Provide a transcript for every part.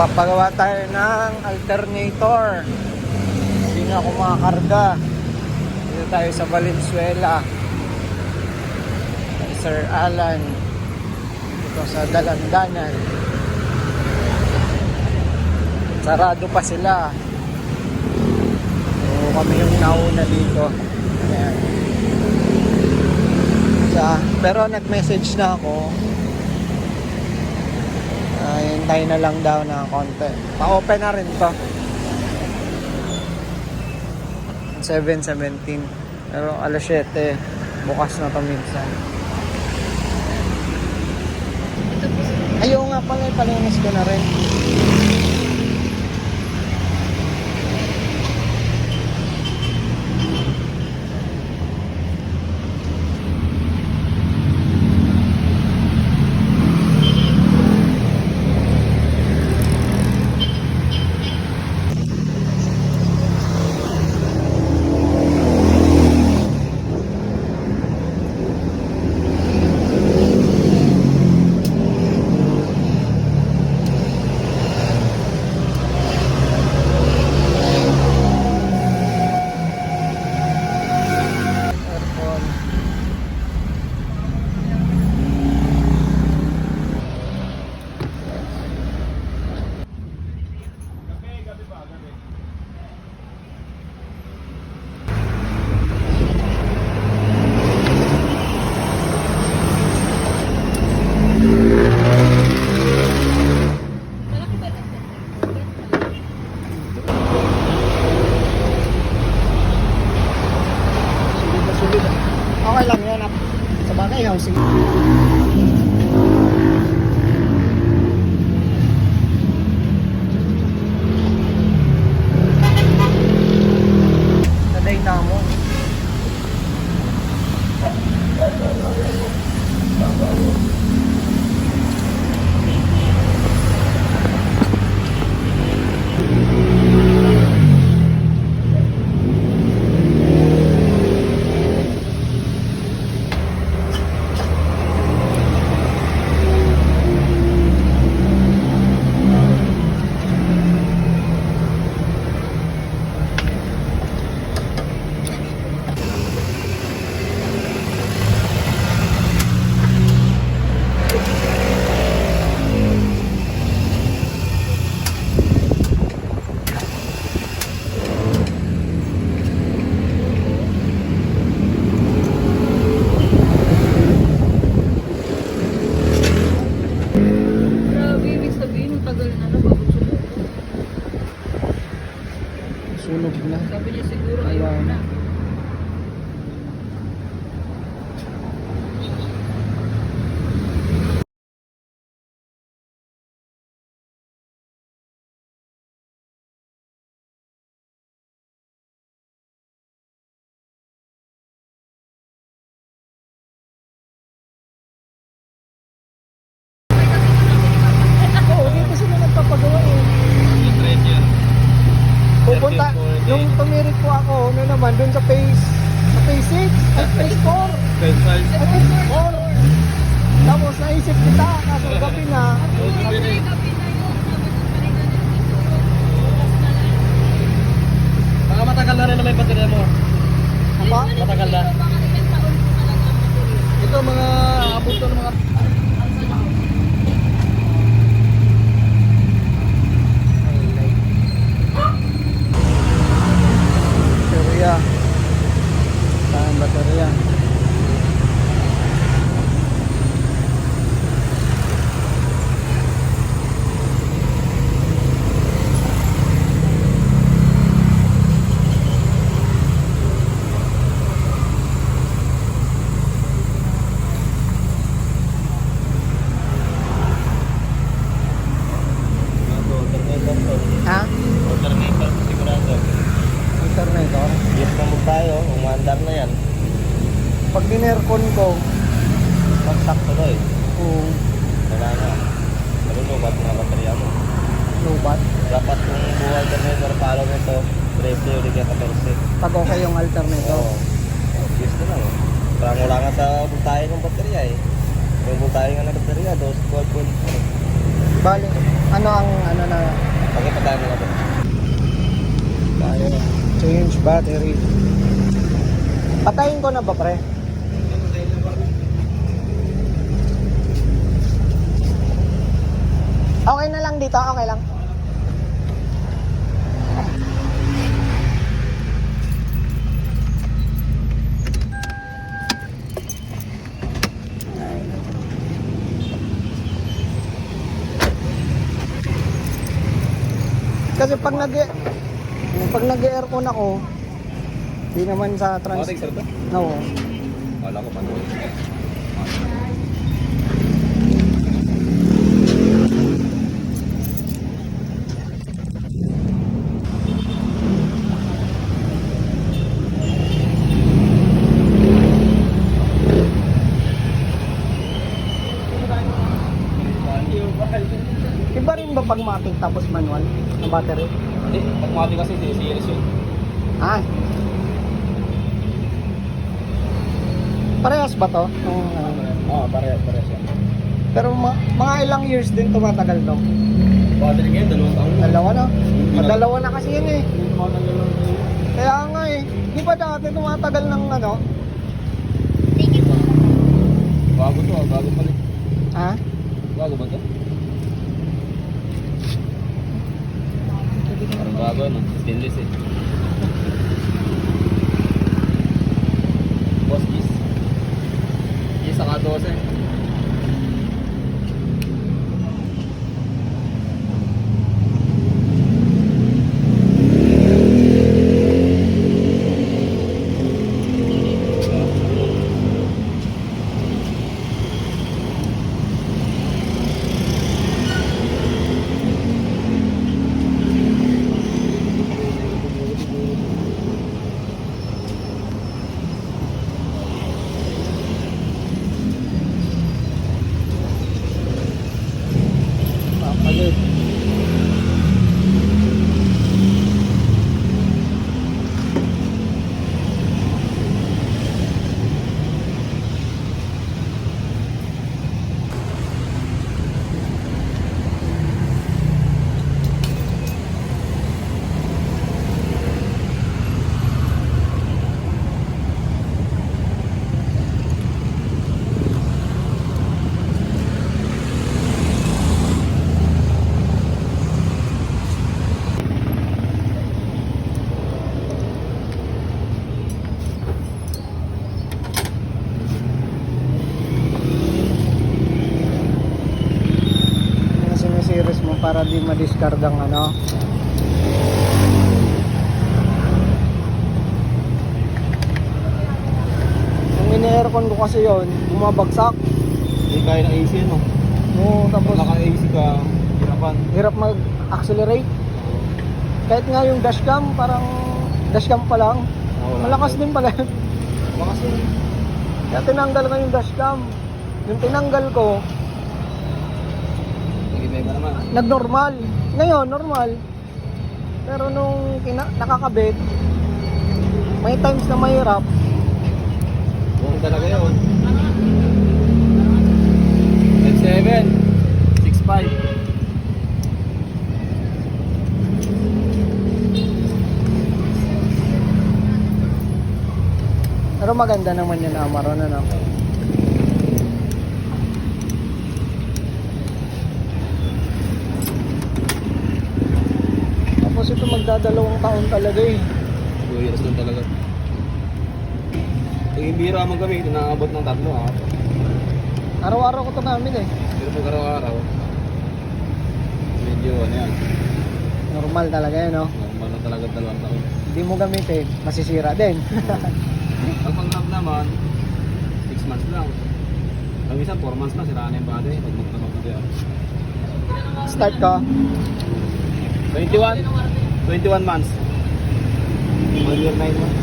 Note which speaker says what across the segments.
Speaker 1: Papagawa tayo ng alternator. Hindi na ako makakarga. Dito tayo sa Valenzuela. Sir Alan. Dito sa Dalandanan. Sarado pa sila. So, kami yung nauna dito. Ayan. Sa, pero nag-message na ako. Uh, hintay na lang daw na konti. Pa-open na rin to. 7.17. Pero alas 7. Bukas na to minsan. Ayaw nga pala, palinis ko na rin. Aircon. Sulit na sulit. Okay lang yan. ah. Sa bagay, housing. Taday na mo.
Speaker 2: Grabe, ibig sabihin, ang tagal na na bago sumunod.
Speaker 1: Sunog na.
Speaker 2: Sabi niya siguro ayaw na.
Speaker 1: Oo, dito sila nagpapagawa eh. Pupunta, nung tumirik po ako, ano naman, dun sa phase, sa phase 6, at phase 4. At phase 4. Tapos naisip kita, kaso gabi na.
Speaker 3: Baka matagal na rin naman yung baterya mo.
Speaker 1: Apa?
Speaker 3: Matagal na. Ito mga abot ng mga...
Speaker 1: Baterya. Saan baterya? Ha?
Speaker 3: Alternator, sigurado.
Speaker 1: Alternator?
Speaker 3: Yes na mo tayo, umandar na yan.
Speaker 1: Pag dinercon ko,
Speaker 3: Pagsakto to eh.
Speaker 1: kung
Speaker 3: Wala na. Malulubat na baterya mo.
Speaker 1: lubat,
Speaker 3: Dapat kung buhay alternator, follow nito. 13 ulit ka 14.
Speaker 1: pag okay yung alternator.
Speaker 3: Oo. Yes na lang. Parang wala nga sa buntayan ng baterya eh. Yung buntayan nga ng baterya, 12.4.
Speaker 1: Bali, ano ang ano na
Speaker 4: Pakita tayo mga boss.
Speaker 1: Change battery. Patayin ko na ba pre? Okay na lang dito, okay lang. Kasi pag nag pag nag-aircon ako, di naman sa trans...
Speaker 4: Matik sir to?
Speaker 1: No.
Speaker 4: Wala ko pa.
Speaker 1: Iba rin ba pag matic tapos manual na battery?
Speaker 4: Hindi, mati kasi di series yun.
Speaker 1: Ah. Parehas ba to? Nung, ano?
Speaker 4: Oo, parehas, parehas yan.
Speaker 1: pero ma- mga ilang years din tumatagal to?
Speaker 4: Battery ngayon, dalawang taon.
Speaker 1: Dalawa na? Madalawa na kasi yun eh.
Speaker 4: Hindi taon.
Speaker 1: Kaya nga eh. Di ba dati tumatagal ng ano?
Speaker 4: Bago to, ah, bago pa rin.
Speaker 1: Ha?
Speaker 4: Bago ba to? Parang bago ano, stainless eh. Boss Gis. Gis saka 12.
Speaker 1: Papalit. Yung sinisiris mo para di ma-discard ang ano. Yung ini-aircon ko kasi yon bumabagsak.
Speaker 4: Hindi kaya ng AC no?
Speaker 1: Oo, tapos
Speaker 4: Pag naka-AC ka, hirapan.
Speaker 1: hirap mag-accelerate. Kahit nga yung dashcam, parang dashcam pa lang. Malakas din pala.
Speaker 4: Malakas yun.
Speaker 1: Kaya tinanggal ko yung dashcam. Yung tinanggal ko. Nag-normal. Ngayon, normal. Pero nung kina- nakakabit, may times na mahirap.
Speaker 4: Buong talaga yun. F7. 6.5.
Speaker 1: Pero maganda naman yun, Amaron, ano? Magdadalawang taon talaga eh.
Speaker 4: 2 years lang talaga. Yung bira mo kami, inaabot ng tatlo ha.
Speaker 1: Araw-araw ko ito namin eh.
Speaker 4: Pero pag araw-araw, medyo ano yan,
Speaker 1: Normal talaga yun, no?
Speaker 4: normal na talaga dalawang taon.
Speaker 1: Hindi mo gamitin, masisira din.
Speaker 4: Ang pang-lab naman, 6 months lang. Ang isa, 4 months na, siraan yung body. Pag na yan.
Speaker 1: Start ka.
Speaker 4: 21, 21 months. 1 year 9 months.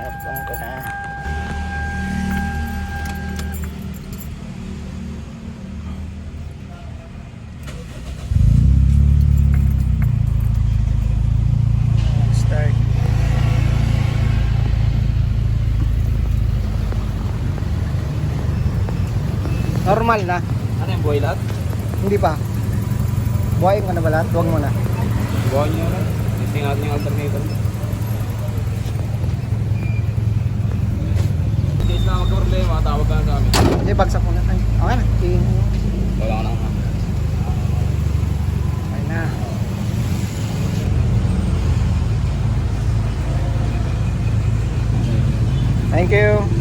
Speaker 1: Aircon ko na. Normal na.
Speaker 4: Ano yung buhay lahat?
Speaker 1: Hindi pa. Buhayin ka na ba lahat? Huwag mo na.
Speaker 4: Buhay nyo lang. Testing natin yung alternator. Case na magka-problema, tawag ka lang sa amin.
Speaker 1: Hindi, bagsak mo na. Ay, okay na.
Speaker 4: Wala ka lang ha.
Speaker 1: Okay na. Thank you.